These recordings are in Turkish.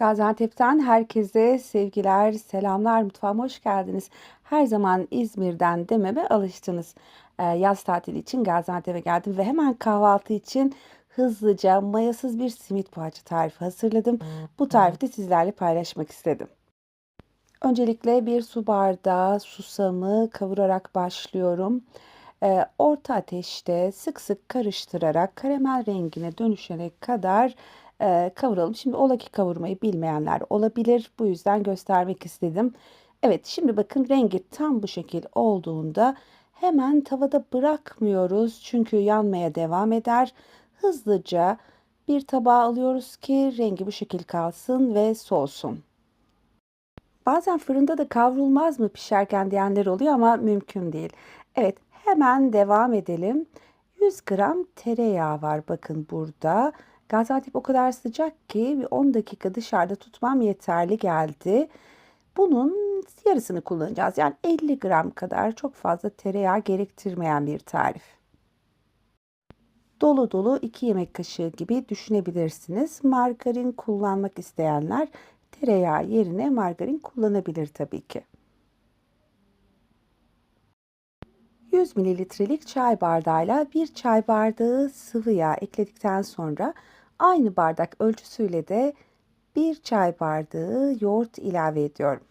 Gaziantep'ten herkese sevgiler, selamlar. Mutfağıma hoş geldiniz. Her zaman İzmir'den dememe alıştınız. Ee, yaz tatili için Gaziantep'e geldim ve hemen kahvaltı için hızlıca mayasız bir simit poğaça tarifi hazırladım. Bu tarifi de sizlerle paylaşmak istedim. Öncelikle bir su bardağı susamı kavurarak başlıyorum. Ee, orta ateşte sık sık karıştırarak karamel rengine dönüşene kadar e, kavuralım. Şimdi ola ki kavurmayı bilmeyenler olabilir. Bu yüzden göstermek istedim. Evet şimdi bakın rengi tam bu şekil olduğunda hemen tavada bırakmıyoruz. Çünkü yanmaya devam eder. Hızlıca bir tabağa alıyoruz ki rengi bu şekil kalsın ve soğusun. Bazen fırında da kavrulmaz mı pişerken diyenler oluyor ama mümkün değil. Evet hemen devam edelim. 100 gram tereyağı var bakın burada. Gaziantep o kadar sıcak ki bir 10 dakika dışarıda tutmam yeterli geldi. Bunun yarısını kullanacağız. Yani 50 gram kadar çok fazla tereyağı gerektirmeyen bir tarif. Dolu dolu 2 yemek kaşığı gibi düşünebilirsiniz. Margarin kullanmak isteyenler tereyağı yerine margarin kullanabilir tabii ki. 100 mililitrelik çay bardağıyla bir çay bardağı sıvı yağ ekledikten sonra aynı bardak ölçüsüyle de bir çay bardağı yoğurt ilave ediyorum.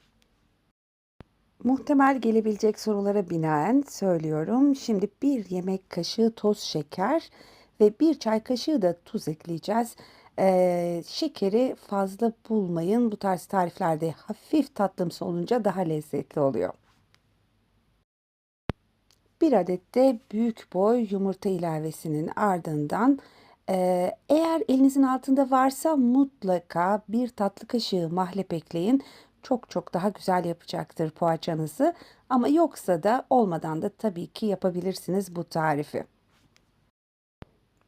Muhtemel gelebilecek sorulara binaen söylüyorum. Şimdi bir yemek kaşığı toz şeker ve bir çay kaşığı da tuz ekleyeceğiz. Ee, şekeri fazla bulmayın. Bu tarz tariflerde hafif tatlımsı olunca daha lezzetli oluyor. Bir adet de büyük boy yumurta ilavesinin ardından e, eğer elinizin altında varsa mutlaka bir tatlı kaşığı mahlep ekleyin. Çok çok daha güzel yapacaktır poğaçanızı. Ama yoksa da olmadan da tabii ki yapabilirsiniz bu tarifi.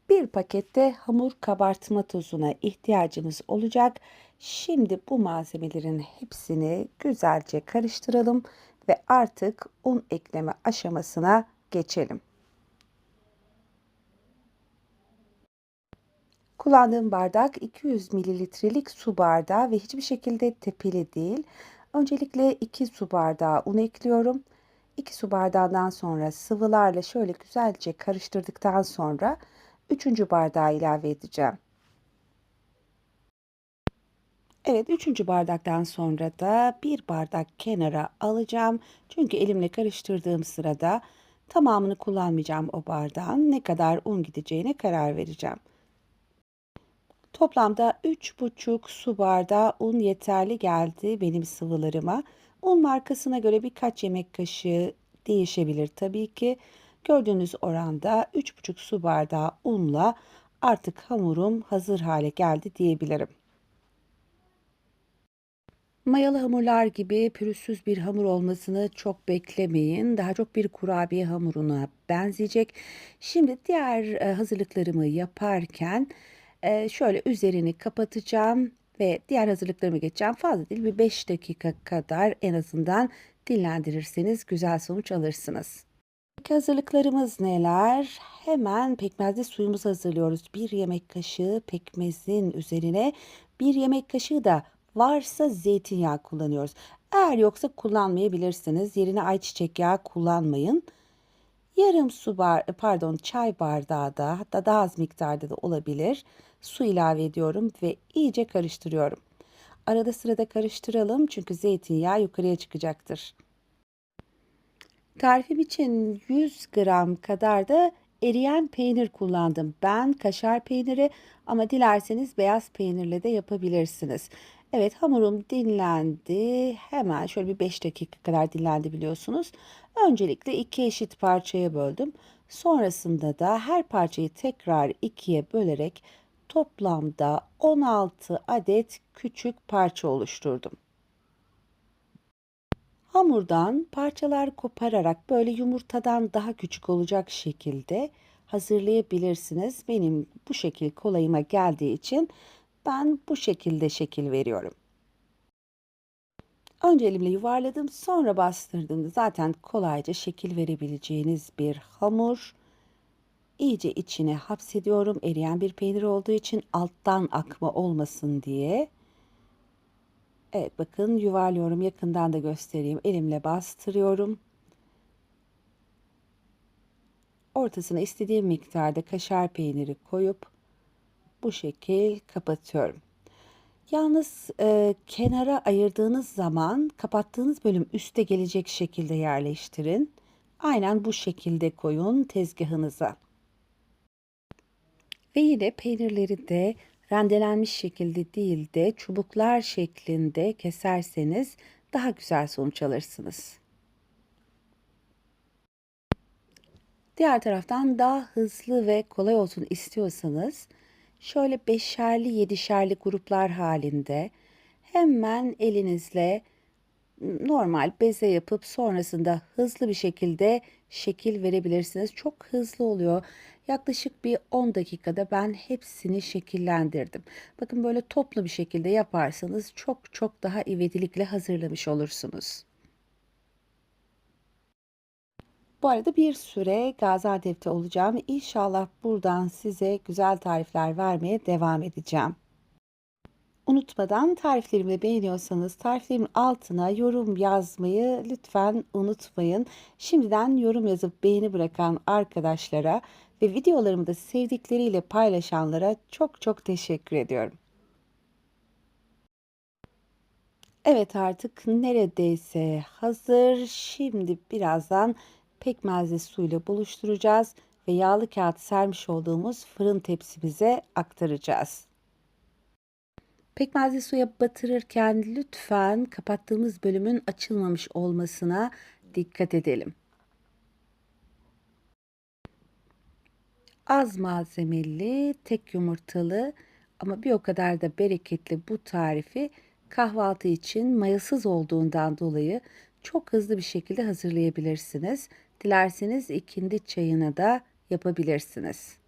Bir pakette hamur kabartma tozuna ihtiyacımız olacak. Şimdi bu malzemelerin hepsini güzelce karıştıralım ve artık un ekleme aşamasına geçelim. Kullandığım bardak 200 mililitrelik su bardağı ve hiçbir şekilde tepeli değil. Öncelikle 2 su bardağı un ekliyorum. 2 su bardağından sonra sıvılarla şöyle güzelce karıştırdıktan sonra 3. bardağı ilave edeceğim. Evet, üçüncü bardaktan sonra da bir bardak kenara alacağım. Çünkü elimle karıştırdığım sırada tamamını kullanmayacağım o bardağın. Ne kadar un gideceğine karar vereceğim. Toplamda 3,5 su bardağı un yeterli geldi benim sıvılarıma. Un markasına göre birkaç yemek kaşığı değişebilir tabii ki. Gördüğünüz oranda 3,5 su bardağı unla artık hamurum hazır hale geldi diyebilirim. Mayalı hamurlar gibi pürüzsüz bir hamur olmasını çok beklemeyin. Daha çok bir kurabiye hamuruna benzeyecek. Şimdi diğer e, hazırlıklarımı yaparken e, şöyle üzerini kapatacağım ve diğer hazırlıklarımı geçeceğim. Fazla değil bir 5 dakika kadar en azından dinlendirirseniz güzel sonuç alırsınız. Hazırlıklarımız neler? Hemen pekmezli suyumuzu hazırlıyoruz. Bir yemek kaşığı pekmezin üzerine bir yemek kaşığı da varsa zeytinyağı kullanıyoruz. Eğer yoksa kullanmayabilirsiniz. Yerine ayçiçek yağı kullanmayın. Yarım su bar pardon çay bardağı da hatta daha az miktarda da olabilir. Su ilave ediyorum ve iyice karıştırıyorum. Arada sırada karıştıralım çünkü zeytinyağı yukarıya çıkacaktır. Tarifim için 100 gram kadar da eriyen peynir kullandım. Ben kaşar peyniri ama dilerseniz beyaz peynirle de yapabilirsiniz. Evet hamurum dinlendi. Hemen şöyle bir 5 dakika kadar dinlendi biliyorsunuz. Öncelikle iki eşit parçaya böldüm. Sonrasında da her parçayı tekrar ikiye bölerek toplamda 16 adet küçük parça oluşturdum. Hamurdan parçalar kopararak böyle yumurtadan daha küçük olacak şekilde hazırlayabilirsiniz. Benim bu şekil kolayıma geldiği için ben bu şekilde şekil veriyorum. Önce elimle yuvarladım, sonra bastırdığımda zaten kolayca şekil verebileceğiniz bir hamur. İyice içine hapsediyorum. Eriyen bir peynir olduğu için alttan akma olmasın diye. Evet bakın yuvarlıyorum. Yakından da göstereyim. Elimle bastırıyorum. Ortasına istediğim miktarda kaşar peyniri koyup bu şekil kapatıyorum. Yalnız e, kenara ayırdığınız zaman kapattığınız bölüm üste gelecek şekilde yerleştirin. Aynen bu şekilde koyun tezgahınıza. Ve yine peynirleri de rendelenmiş şekilde değil de çubuklar şeklinde keserseniz daha güzel sonuç alırsınız. Diğer taraftan daha hızlı ve kolay olsun istiyorsanız şöyle beşerli yedişerli gruplar halinde hemen elinizle normal beze yapıp sonrasında hızlı bir şekilde şekil verebilirsiniz. Çok hızlı oluyor. Yaklaşık bir 10 dakikada ben hepsini şekillendirdim. Bakın böyle toplu bir şekilde yaparsanız çok çok daha ivedilikle hazırlamış olursunuz. Bu arada bir süre Gaziantep'te olacağım. İnşallah buradan size güzel tarifler vermeye devam edeceğim. Unutmadan tariflerimi beğeniyorsanız tariflerimin altına yorum yazmayı lütfen unutmayın. Şimdiden yorum yazıp beğeni bırakan arkadaşlara ve videolarımı da sevdikleriyle paylaşanlara çok çok teşekkür ediyorum. Evet artık neredeyse hazır. Şimdi birazdan pekmezli suyla buluşturacağız ve yağlı kağıt sermiş olduğumuz fırın tepsimize aktaracağız. Pekmezli suya batırırken lütfen kapattığımız bölümün açılmamış olmasına dikkat edelim. Az malzemeli, tek yumurtalı ama bir o kadar da bereketli bu tarifi kahvaltı için mayasız olduğundan dolayı çok hızlı bir şekilde hazırlayabilirsiniz. Dilerseniz ikindi çayına da yapabilirsiniz.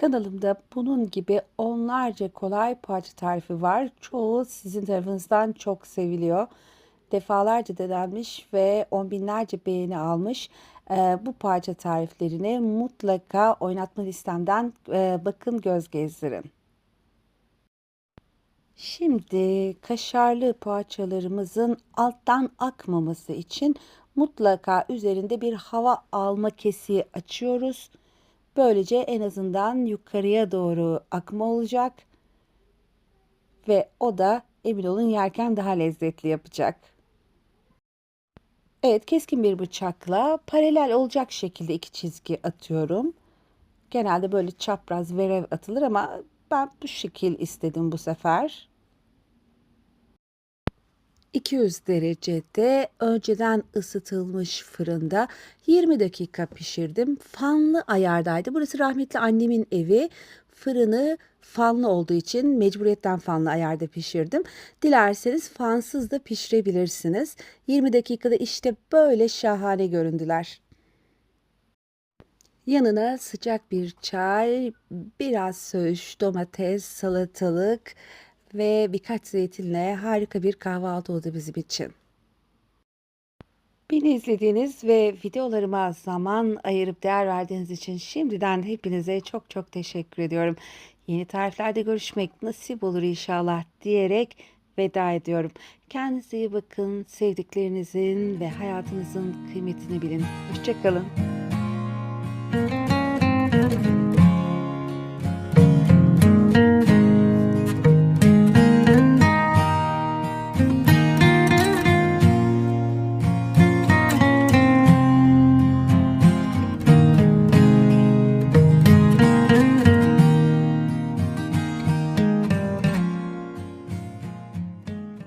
Kanalımda bunun gibi onlarca kolay poğaça tarifi var. Çoğu sizin tarafınızdan çok seviliyor. Defalarca denenmiş ve on binlerce beğeni almış. Ee, bu poğaça tariflerini mutlaka oynatma listemden e, bakın göz gezdirin. Şimdi kaşarlı poğaçalarımızın alttan akmaması için mutlaka üzerinde bir hava alma kesiği açıyoruz. Böylece en azından yukarıya doğru akma olacak ve o da emin olun yerken daha lezzetli yapacak. Evet keskin bir bıçakla paralel olacak şekilde iki çizgi atıyorum. Genelde böyle çapraz verev atılır ama ben bu şekil istedim bu sefer. 200 derecede önceden ısıtılmış fırında 20 dakika pişirdim. Fanlı ayardaydı. Burası rahmetli annemin evi. Fırını fanlı olduğu için mecburiyetten fanlı ayarda pişirdim. Dilerseniz fansız da pişirebilirsiniz. 20 dakikada işte böyle şahane göründüler. Yanına sıcak bir çay, biraz söğüş, domates, salatalık, ve birkaç zeytinle harika bir kahvaltı oldu bizim için. Beni izlediğiniz ve videolarıma zaman ayırıp değer verdiğiniz için şimdiden hepinize çok çok teşekkür ediyorum. Yeni tariflerde görüşmek nasip olur inşallah diyerek veda ediyorum. Kendinize iyi bakın, sevdiklerinizin ve hayatınızın kıymetini bilin. Hoşçakalın.